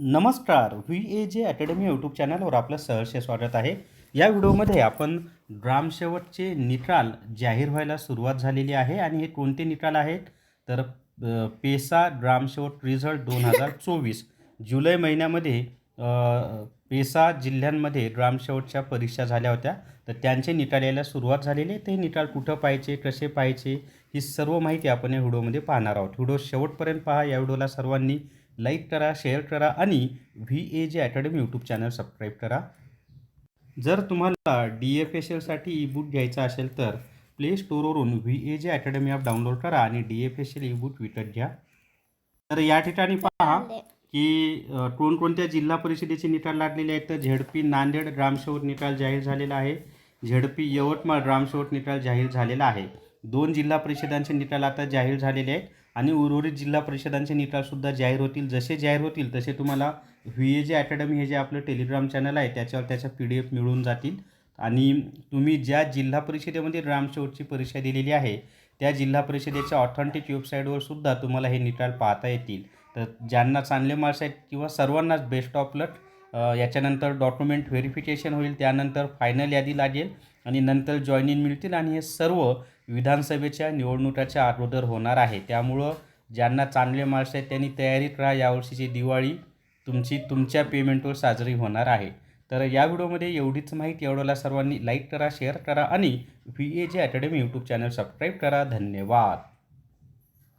नमस्कार V A जे academy YouTube चॅनलवर आपलं सहर्ष स्वागत आहे. या व्हिडिओमध्ये आपण ग्रामसेवकचे निकाल जाहीर व्हायला सुरुवात झालेली आहे आणि हे कोणते निकाल आहेत? तर पेसा ग्रामसेवक रिझल्ट दोन हजार चोवीस जुलै महिन्यामध्ये पेसा जिल्ह्यांमध्ये ग्रामसेवकच्या परीक्षा झाल्या होत्या. तर त्यांचे निकाल यायला सुरुवात झालेली ते निकाल कुठं पाहायचे कसे पाहायचे ही सर्व माहिती आपण या व्हिडिओमध्ये पाहणार आहोत. व्हिडिओ शेवटपर्यंत पहा. या व्हिडिओला सर्वांनी लाईक करा शेअर करा आणि व्ही ए जे अकॅडमी यूट्यूब चॅनल सबस्क्राईब करा. जर तुम्हाला डी एफ एस एलसाठी ई बुक घ्यायचा असेल तर प्ले स्टोअरवरून व्ही ए जे अकॅडमी ॲप डाउनलोड करा आणि D F S L e book विकत घ्या. तर या ठिकाणी पहा की कोणकोणत्या जिल्हा परिषदेचे निकाल लागलेले आहेत. तर झेडपी नांदेड ग्रामसेवक निकाल जाहीर झालेला आहे. झेडपी यवतमाळ ग्रामसेवक निकाल जाहीर झालेला आहे. दोन जिल्हा परिषदांचे निकाल आता जाहीर झालेले आहेत आणि उर्वरित जिल्हा परिषदांचे निकालसुद्धा जाहीर होतील. जसे जाहीर होतील तसे तुम्हाला व्ही ए जे अकॅडमी हे जे आपलं टेलिग्राम चॅनल आहे त्याच्यावर त्याच्या पी डी एफ मिळून जातील. आणि तुम्ही ज्या जिल्हा परिषदेमध्ये ग्रामसेवकची परीक्षा दिलेली आहे त्या जिल्हा परिषदेच्या ऑथेंटिक वेबसाईटवर सुद्धा तुम्हाला हे निकाल पाहता येतील. तर ज्यांना चांगले मार्क्स आहेत किंवा सर्वांनाच बेस्ट ऑफ लक याच्यानंतर डॉक्युमेंट व्हेरिफिकेशन होईल त्यानंतर फायनल यादी लागेल. आणि नंतर जॉईन इन मिळतील आणि हे सर्व विधानसभेच्या निवडणुकाच्या अगोदर होणार आहे. त्यामुळं ज्यांना चांगले मार्क्स आहेत त्यांनी तयारीत राहा यावर्षीची दिवाळी तुमची तुमच्या पेमेंटवर साजरी होणार आहे. तर या व्हिडिओमध्ये एवढीच माहिती. एवढ्याला सर्वांनी लाईक करा शेअर करा आणि व्ही ए जे अकॅडमी यूट्यूब चॅनल सबस्क्राईब करा. धन्यवाद.